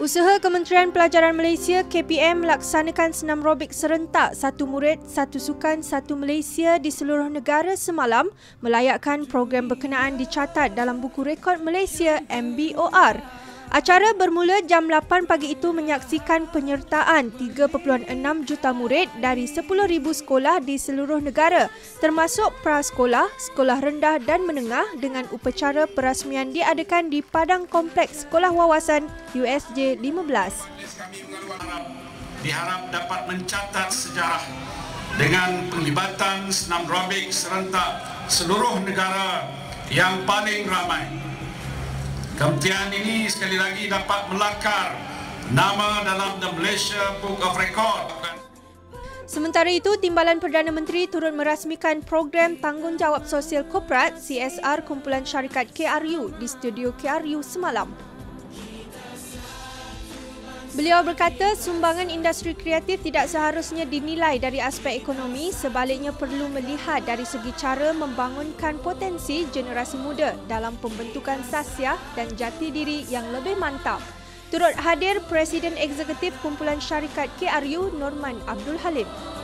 Usaha Kementerian Pelajaran Malaysia KPM melaksanakan senam robik serentak satu murid, satu sukan, satu Malaysia di seluruh negara semalam melayakkan program berkenaan dicatat dalam buku rekod Malaysia MBOR. Acara bermula jam 8 pagi itu menyaksikan penyertaan 3.6 juta murid dari 10,000 sekolah di seluruh negara termasuk prasekolah, sekolah rendah dan menengah dengan upacara perasmian diadakan di Padang Kompleks Sekolah Wawasan USJ 15. Diharap dapat mencatat sejarah dengan penglibatan senam robik serentak seluruh negara yang paling ramai Kementerian ini sekali lagi dapat melakar nama dalam The Malaysia Book of Record. Sementara itu, Timbalan Perdana Menteri turut merasmikan program Tanggungjawab Sosial Korporat CSR Kumpulan Syarikat KRU di studio KRU semalam. Beliau berkata sumbangan industri kreatif tidak seharusnya dinilai dari aspek ekonomi sebaliknya perlu melihat dari segi cara membangunkan potensi generasi muda dalam pembentukan sasiah dan jati diri yang lebih mantap. Turut hadir Presiden Eksekutif Kumpulan Syarikat KRU Norman Abdul Halim.